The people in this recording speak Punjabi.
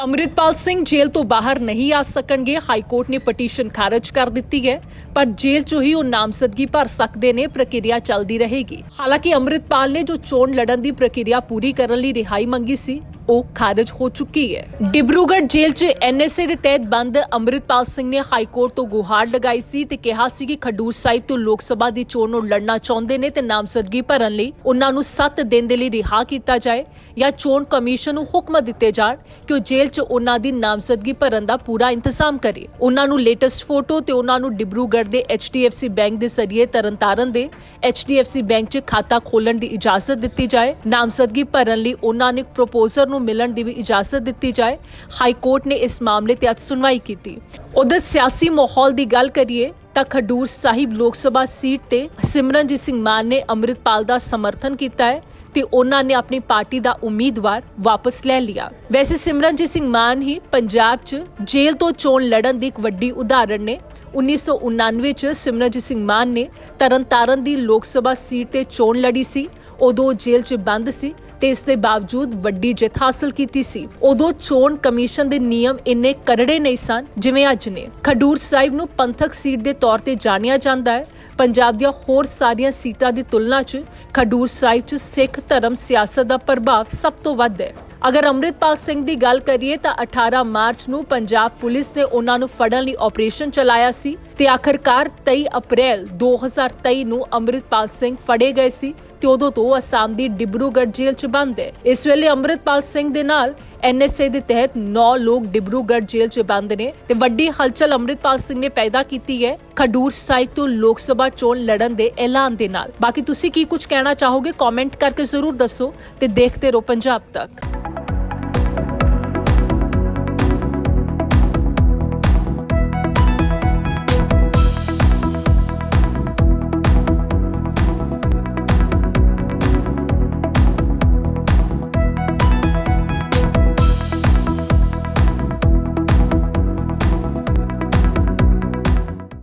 ਅੰਮ੍ਰਿਤਪਾਲ ਸਿੰਘ ਜੇਲ੍ਹ ਤੋਂ ਬਾਹਰ ਨਹੀਂ ਆ ਸਕਣਗੇ ਹਾਈ ਕੋਰਟ ਨੇ ਪਟੀਸ਼ਨ ਖਾਰਜ ਕਰ ਦਿੱਤੀ ਹੈ ਪਰ ਜੇਲ੍ਹ 'ਚੋਂ ਹੀ ਉਹ ਨਾਮਜ਼ਦਗੀ ਭਰ ਸਕਦੇ ਨੇ ਪ੍ਰਕਿਰਿਆ ਚੱਲਦੀ ਰਹੇਗੀ ਹਾਲਾਂਕਿ ਅੰਮ੍ਰਿਤਪਾਲ ਨੇ ਜੋ ਚੋਣ ਲੜਨ ਦੀ ਪ੍ਰਕਿਰਿਆ ਪੂਰੀ ਕਰਨ ਲਈ ਰਿਹਾਈ ਮੰਗੀ ਸੀ ਉਹ ਖਾਰਜ ਹੋ ਚੁੱਕੀ ਹੈ। ਡਿਬਰੂਗੜ੍ਹ ਜੇਲ੍ਹ 'ਚ ਐਨਐਸਏ ਦੇ ਤਹਿਤ ਬੰਦ ਅੰਮ੍ਰਿਤਪਾਲ ਸਿੰਘ ਨੇ ਹਾਈ ਕੋਰਟ ਤੋਂ ਗੁਹਾਰ ਲਗਾਈ ਸੀ ਤੇ ਕਿਹਾ ਸੀ ਕਿ ਖਡੂਰ ਸਾਹਿਬ ਤੋਂ ਲੋਕ ਸਭਾ ਦੀ ਚੋਣ ਨੂੰ ਲੜਨਾ ਚਾਹੁੰਦੇ ਨੇ ਤੇ ਨਾਮਜ਼ਦਗੀ ਭਰਨ ਲਈ ਉਹਨਾਂ ਨੂੰ 7 ਦਿਨ ਦੇ ਲਈ ਰਿਹਾ ਕੀਤਾ ਜਾਏ ਜਾਂ ਚੋਣ ਕਮਿਸ਼ਨ ਨੂੰ ਹੁਕਮ ਦਿੱਤੇ ਜਾਣ ਕਿ ਉਹ ਜੇਲ੍ਹ 'ਚ ਉਹਨਾਂ ਦੀ ਨਾਮਜ਼ਦਗੀ ਭਰਨ ਦਾ ਪੂਰਾ ਇੰਤਜ਼ਾਮ ਕਰੇ। ਉਹਨਾਂ ਨੂੰ ਲੇਟੈਸਟ ਫੋਟੋ ਤੇ ਉਹਨਾਂ ਨੂੰ ਡਿਬਰੂਗੜ੍ਹ ਦੇ HDFC ਬੈਂਕ ਦੇ ਜ਼ਰੀਏ ਤਰਨਤਾਰਨ ਦੇ HDFC ਬੈਂਕ 'ਚ ਖਾਤਾ ਖੋਲਣ ਦੀ ਇਜਾਜ਼ਤ ਦਿੱਤੀ ਜਾਏ। ਨਾਮਜ਼ਦਗੀ ਭਰਨ ਲਈ ਉਹਨਾਂ ਨੇ ਪ੍ਰੋਪੋਜ਼ਰ ਨੂੰ ਮਿਲਣ ਦੀ ਵੀ ਇਜਾਜ਼ਤ ਦਿੱਤੀ ਜਾਏ। ਹਾਈ ਕੋਰਟ ਨੇ ਇਸ ਮਾਮਲੇ ਤੇ ਅੱਜ ਸੁਣਵਾਈ ਕੀਤੀ। ਉਧਰ ਸਿਆਸੀ ਮਾਹੌਲ ਦੀ ਗੱਲ ਕਰੀਏ ਤਾਂ ਖਡੂਰ ਸਾਹਿਬ ਲੋਕ ਸਭਾ ਸੀਟ ਤੇ ਸਿਮਰਨਜੀਤ ਸਿੰਘ ਮਾਨ ਨੇ ਅੰਮ੍ਰਿਤਪਾਲ ਦਾ ਸਮਰਥਨ ਕੀਤਾ ਹੈ ਤੇ ਉਹਨਾਂ ਨੇ ਆਪਣੀ ਪਾਰਟੀ ਦਾ ਉਮੀਦਵਾਰ ਵਾਪਸ ਲੈ ਲਿਆ। ਵੈਸੇ ਸਿਮਰਨਜੀਤ ਸਿੰਘ ਮਾਨ ਹੀ ਪੰਜਾਬ 'ਚ ਜੇਲ੍ਹ ਤੋਂ ਚੋਣ ਲੜਨ ਦੀ ਇੱਕ ਵੱਡੀ ਉਦਾਹਰਣ ਨੇ। 1999 ਚ ਸਿਮਰਨਜੀਤ ਸਿੰਘ ਮਾਨ ਨੇ ਤਰਨਤਾਰਨ ਦੀ ਲੋਕ ਸਭਾ ਸੀਟ ਤੇ ਚੋਣ ਲੜੀ ਸੀ। ਉਦੋਂ ਜੇਲ੍ਹ 'ਚ ਬੰਦ ਸੀ ਤੇ ਇਸ ਦੇ ਬਾਵਜੂਦ ਵੱਡੀ ਜਿੱਤ ਹਾਸਲ ਕੀਤੀ ਸੀ। ਉਦੋਂ ਚੋਣ ਕਮਿਸ਼ਨ ਦੇ ਨਿਯਮ ਇੰਨੇ ਕਰੜੇ ਨਹੀਂ ਸਨ ਜਿਵੇਂ ਅੱਜ ਨੇ। ਖਡੂਰ ਸਾਹਿਬ ਨੂੰ ਪੰਥਕ ਸੀਟ ਦੇ ਤੌਰ ਤੇ ਜਾਣਿਆ ਜਾਂਦਾ ਹੈ। ਪੰਜਾਬ ਦੀਆਂ ਹੋਰ ਸਾਰੀਆਂ ਸੀਟਾਂ ਦੀ ਤੁਲਨਾ 'ਚ ਖਡੂਰ ਸਾਹਿਬ 'ਚ ਸਿੱਖ ਧਰਮ ਸਿਆਸਤ ਦਾ ਪ੍ਰਭਾਵ ਸਭ ਤੋਂ ਵੱਧ ਹੈ। ਅਗਰ ਅੰਮ੍ਰਿਤਪਾਲ ਸਿੰਘ ਦੀ ਗੱਲ ਕਰੀਏ ਤਾਂ 18 ਮਾਰਚ ਨੂੰ ਪੰਜਾਬ ਪੁਲਿਸ ਨੇ ਉਹਨਾਂ ਨੂੰ ਫੜਨ ਲਈ ਆਪਰੇਸ਼ਨ ਚਲਾਇਆ ਸੀ ਤੇ ਆਖਰਕਾਰ 23 ਅਪ੍ਰੈਲ 2023 ਨੂੰ ਅੰਮ੍ਰਿਤਪਾਲ ਸਿੰਘ ਫੜੇ ਗਏ ਸੀ। ਤੇ ਉਦੋਂ ਤੋਂ ਅਸਾਮ ਦੀ ਡਿਬਰੂਗੜ੍ਹ ਜੇਲ੍ਹ 'ਚ ਬੰਦ ਹੈ। ਇਸ ਵੇਲੇ ਅੰਮ੍ਰਿਤਪਾਲ ਸਿੰਘ ਦੇ ਨਾਲ ਐਨਐਸਏ ਦੇ ਤਹਿਤ 9 ਲੋਕ ਡਿਬਰੂਗੜ੍ਹ ਜੇਲ੍ਹ 'ਚ ਬੰਦ ਨੇ ਤੇ ਵੱਡੀ ਹਲਚਲ ਅੰਮ੍ਰਿਤਪਾਲ ਸਿੰਘ ਨੇ ਪੈਦਾ ਕੀਤੀ ਹੈ ਖਡੂਰ ਸਾਹਿਬ ਤੋਂ ਲੋਕ ਸਭਾ ਚੋਣ ਲੜਨ ਦੇ ਐਲਾਨ ਦੇ ਨਾਲ। ਬਾਕੀ ਤੁਸੀਂ ਕੀ ਕੁਝ ਕਹਿਣਾ ਚਾਹੋਗੇ ਕਮੈਂਟ ਕਰਕੇ ਜ਼ਰੂਰ ਦੱਸੋ ਤੇ ਦੇਖਦੇ ਰਹੋ ਪੰਜਾਬ ਤੱਕ।